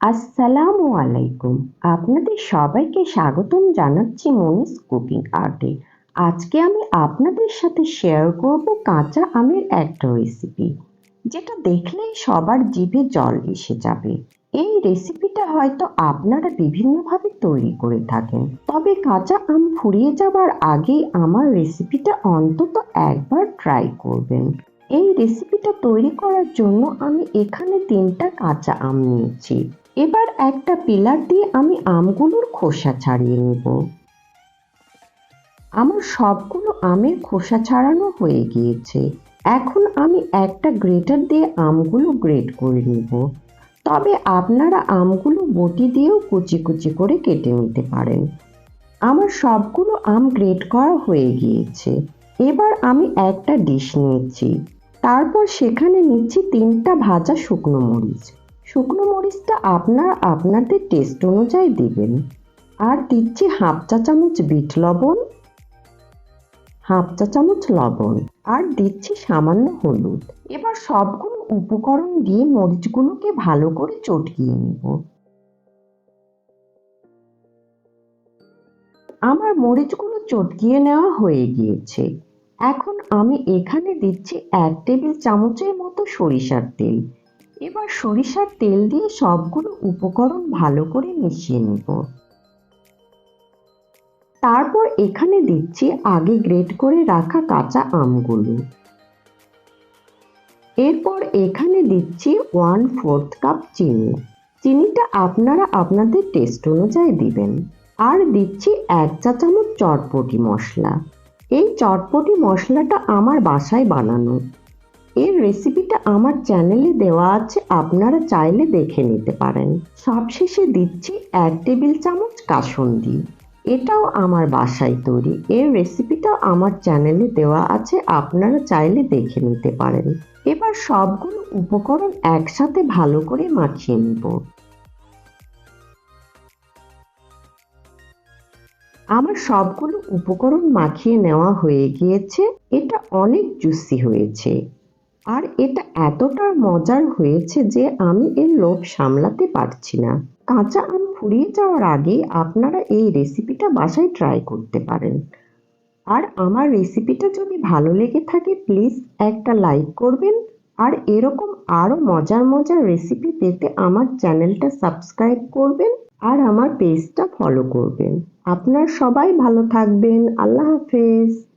আসসালামু আলাইকুম। আপনাদের সবাইকে স্বাগতম জানাচ্ছি মনিস কুকিং আর্টে। আজকে আমি আপনাদের সাথে শেয়ার করব কাঁচা আমের একটা রেসিপি যেটা দেখলেই সবার জিভে জল এসে যাবে। এই রেসিপিটা হয়তো আপনারা বিভিন্নভাবে তৈরি করে থাকেন, তবে কাঁচা আম ফুরিয়ে যাবার আগেই আমার রেসিপিটা অন্তত একবার ট্রাই করবেন। এই রেসিপিটা তৈরি করার জন্য আমি এখানে তিনটা কাঁচা আম নিয়েছি। এবার একটা পিলার দিয়ে আমি আমগুলোর খোসা ছাড়িয়ে নেব। আমার সবগুলো আমের খোসা ছাড়ানো হয়ে গিয়েছে। এখন আমি একটা গ্রেটার দিয়ে আমগুলো গ্রেট করে নেব। তবে আপনারা আমগুলো বটি দিয়েও কুচি কুচি করে কেটে নিতে পারেন। আমার সবগুলো আম গ্রেট করা হয়ে গিয়েছে। এবার আমি একটা ডিশ নিয়েছি তারপর সেখানে নিচ্ছি তিনটা ভাজা শুকনো মরিচ। শুকনো মরিচটা আপনার আপনাদের টেস্ট অনুযায়ী দিবেন। আর দিচ্ছি হাফ চা চামচ বিট লবণ। হাফ চা চামচ লবণ। আর দিচ্ছি সামান্য হলুদ। এবার সবগুলো উপকরণ দিয়ে মরিচগুলোকে ভালো করে চটকিয়ে নেব। আমার মরিচগুলো চটকিয়ে নেওয়া হয়ে গিয়েছে। এখন আমি এখানে দিচ্ছি এক টেবিল চামচের মতো সরিষার তেল। এবার সরিষার তেল দিয়ে সবগুলো উপকরণ ভালো করে মিশিয়ে নেব। তারপর এখানে দিচ্ছি আগে গ্রেট করে রাখা কাঁচা আমগুলো। এরপর এখানে দিচ্ছি ওয়ান ফোর্থ কাপ চিনি। চিনিটা আপনারা আপনাদের টেস্ট অনুযায়ী দিবেন। আর দিচ্ছি এক চা চামচ চটপটি মশলা। এই চটপটি মশলাটা আমার বাসায় বানানো। এর রেসিপিটা আমার চ্যানেলে দেওয়া আছে, আপনারা চাইলে দেখে নিতে পারেন। সবশেষে দিচ্ছি এক টেবিল চামচ কাসুন্দি। এটাও আমার বাসায় তৈরি। এর রেসিপিটাও আমার চ্যানেলে দেওয়া আছে, আপনারা চাইলে দেখে নিতে পারেন। এবার সবগুলো উপকরণ একসাথে ভালো করে মাখিয়ে নেব। আমার সবগুলো উপকরণ মাখিয়ে নেওয়া হয়ে গিয়েছে। এটা অনেক জুসি হয়েছে। আর এটা এতটা মজার হয়েছে যে আমি এর লোভ সামলাতে পারছি না। কাঁচা আম ফুরিয়ে যাওয়ার আগে আপনারা এই রেসিপিটা বাসায় ট্রাই করতে পারেন। আর আমার রেসিপিটা যদি ভালো লেগে থাকে প্লিজ একটা লাইক করবেন। আর এরকম আরও মজার মজার রেসিপি পেতে আমার চ্যানেলটা সাবস্ক্রাইব করবেন আর আমার পেজটা ফলো করবেন। আপনার সবাই ভালো থাকবেন। আল্লাহ হাফেজ।